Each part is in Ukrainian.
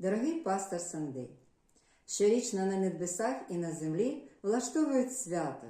Дорогий пастор Сандей, щорічно на небесах і на землі влаштовують свято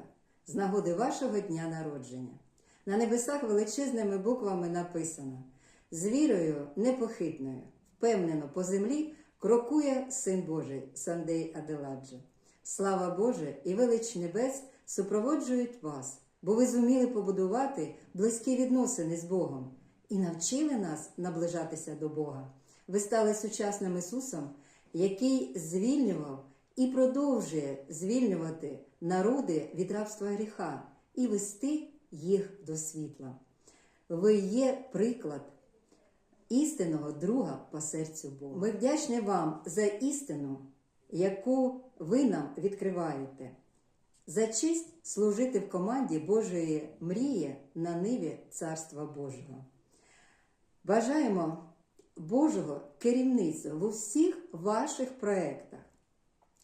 з нагоди вашого дня народження. На небесах величезними буквами написано: з вірою непохитною, впевнено по землі крокує Син Божий Сандей Аделаджо. Слава Боже і велич небес супроводжують вас, бо ви зуміли побудувати близькі відносини з Богом і навчили нас наближатися до Бога. Ви стали сучасним Ісусом, який звільнював і продовжує звільнювати народи від рабства гріха і вести їх до світла. Ви є приклад істинного друга по серцю Бога. Ми вдячні вам за істину, яку ви нам відкриваєте, за честь служити в команді Божої мрії на ниві Царства Божого. Бажаємо Божого керівництва в усіх ваших проєктах.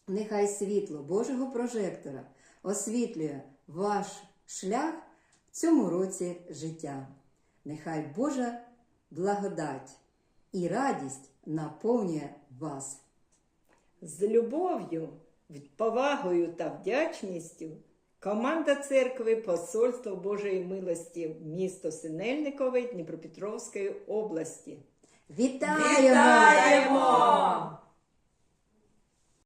Нехай світло Божого прожектора освітлює ваш шлях в цьому році життя. Нехай Божа благодать і радість наповнює вас. З любов'ю, повагою та вдячністю команда церкви Посольство Божої милості місто Синельникове Дніпропетровської області. Вітаємо! Вітаємо!